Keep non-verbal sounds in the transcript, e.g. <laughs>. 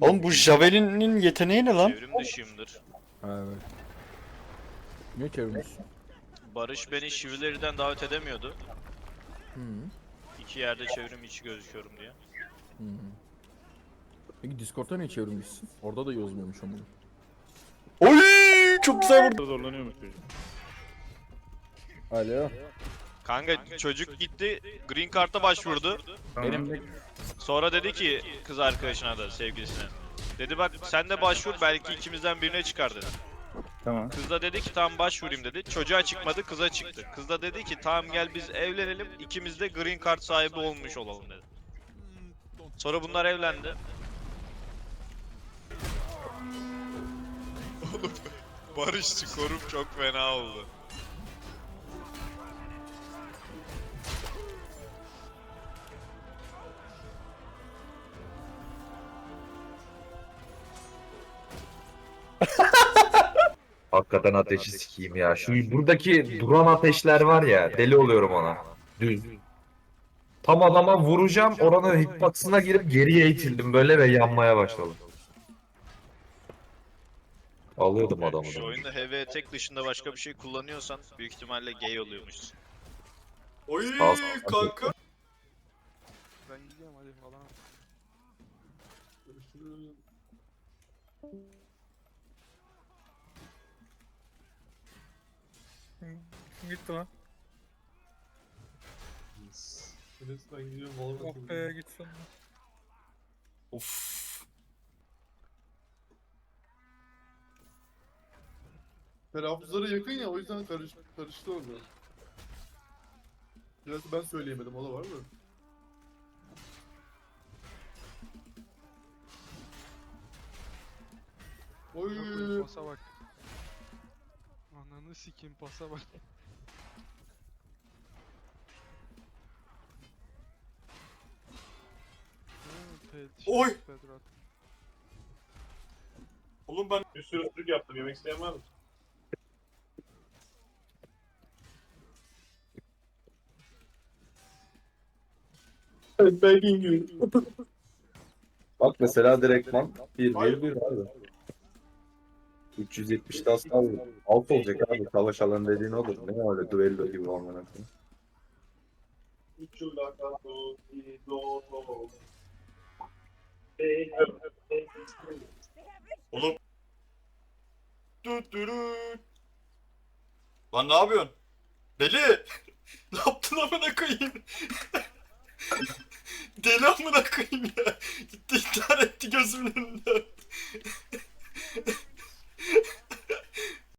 Oğlum bu Javelin'in yeteneği ne lan? Çevrim dışıyımdır. Evet. Niye çevirmişsin? Barış beni Şivileri'den davet edemiyordu. Hı. İki yerde çevrim içi gözüküyorum diye. Hı. Peki Discord'da niye çevirmişsin? Orada da yazmıyormuş ama. Oy çok güzel vurdu. Zorlanıyormuş çocuk. Alo. Kanka çocuk gitti Green Card'a başvurdu. Benim de Sonra dedi ki kız arkadaşına da sevgilisine. Dedi bak sen de başvur belki ikimizden birine çıkar dedi. Tamam. Kız da dedi ki tamam başvurayım dedi. Çocuğa çıkmadı kıza çıktı. Kız da dedi ki tamam gel biz evlenelim ikimiz de Green Card sahibi olmuş olalım dedi. Sonra bunlar evlendi. Oğlum Barış skorum çok fena oldu. Hakikaten ateşi sikeyim ya. Şu buradaki duran ateşler var ya deli oluyorum ona. Düz. Tam adama vuracağım oranın hitbox'ına girip geriye itildim böyle ve yanmaya başladım. Alıyordum adamı Şu da. oyunda heavy attack dışında başka bir şey kullanıyorsan büyük ihtimalle gay oluyormuşsun. Oy Sağ ol, sağ ol. kanka. Ben gidiyorum hadi falan. Gitti lan. Resmen gidiyorum Valorant Oh be gitsin. Of. Telaffuzlara yakın ya o yüzden karış, karıştı orada. Biraz ben söyleyemedim o da var mı? Oy. Pasa bak. Ananı sikeyim pasa bak. <laughs> Oy! Pedro. Oğlum ben bir sürü ısırık yaptım. Yemek isteyen var mı? Belki İngiliz. Bak mesela direktman 1 1 1 abi. 370 tas aldı. Alt olacak abi. Savaş alanı dediğin odur. Ne öyle duello gibi koyayım. Oğlum. Lan ne yapıyorsun? Deli. <laughs> ne yaptın amına koyayım? <laughs> Deli amına koyayım ya. Gitti intihar etti gözümün önünde.